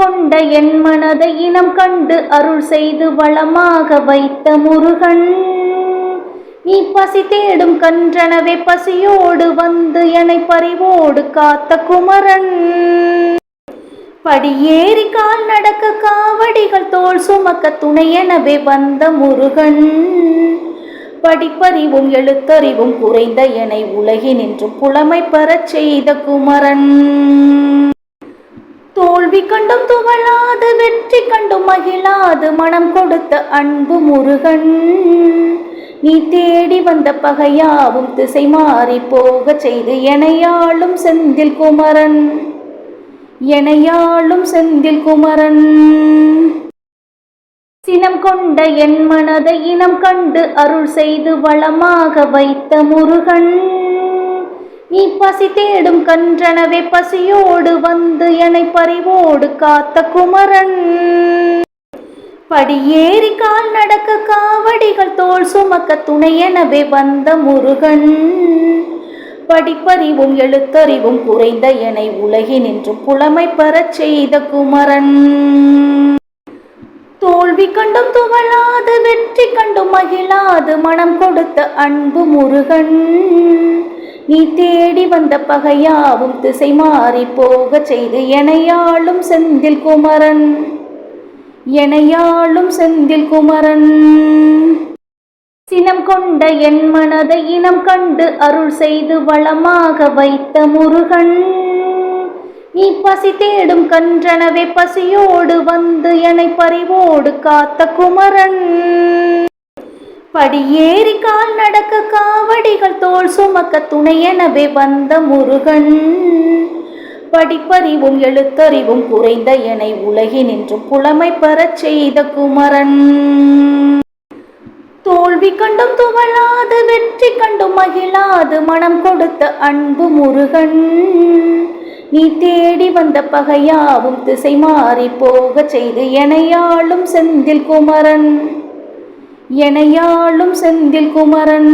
கொண்ட என் மனதை இனம் கண்டு அருள் செய்து வளமாக வைத்த முருகன். நீ பசி தேடும் கன்றனவே பசியோடு வந்து என்னை பறிவோடு காத்த குமரன். படியேறி கால் நடக்க காவடிகள் தோல் சுமக்க துணையெனவே வந்த முருகன். படிப்பறிவும் எழுத்தறிவும் குறைந்த எனை உலகினின்றும் புலமை பெறச் செய்த குமரன். கண்டும் துவளாது வெற்றி கண்டும் மகிழாது மனம் கொடுத்த அன்பு முருகன். நீ தேடி வந்த பகையாவும் திசை மாறி போகச் செய்து எனையாளும் செந்தில் குமரன். எனையாளும் செந்தில் குமரன். சினம் கொண்ட என் மனதை இனம் கண்டு அருள் செய்து வளமாக வைத்த முருகன். நீ பசி தேடும் கன்றனவே பசியோடு வந்து என்னை பறிவோடு காத்த குமரன். படியேறி கால் நடக்க காவடிகள் தோல் சுமக்க துணையெனவே வந்த முருகன். படிப்பறிவும் எழுத்தறிவும் குறைந்த எனை உலகினின்றும் புலமை பெறச் செய்த குமரன். தோல்வி கண்டும் துவளாது வெற்றி கண்டும் மகிழாது மனம் கொடுத்த அன்பு முருகன். நீ தேடி வந்த பகையாவும் திசை மாறி போகச் செய்து எனையாளும் செந்தில் குமரன். எனையாளும் செந்தில் குமரன். சினம் கொண்ட என் மனதை இனம் கண்டு அருள் செய்து வளமாக வைத்த முருகன். நீ பசி தேடும் கன்றனவே பசியோடு வந்து என்னை பறிவோடு காத்த குமரன். படியேறி கால் நடக்க காவடிகள் தோல் சுமக்க துணையெனவே வந்த முருகன். படிப்பறிவும் எழுத்தறிவும் குறைந்த எனை உலகினின்றும் புலமை பெறச் செய்த குமரன். தோல்வி கண்டும் துவளாது வெற்றி கண்டும் மகிழாது மனம் கொடுத்த அன்பு முருகன். நீ தேடி வந்த பகையாவும் திசை மாறி போகச் செய்து எனையாளும் செந்தில் குமரன். எனையாளும் செந்தில் குமரன்.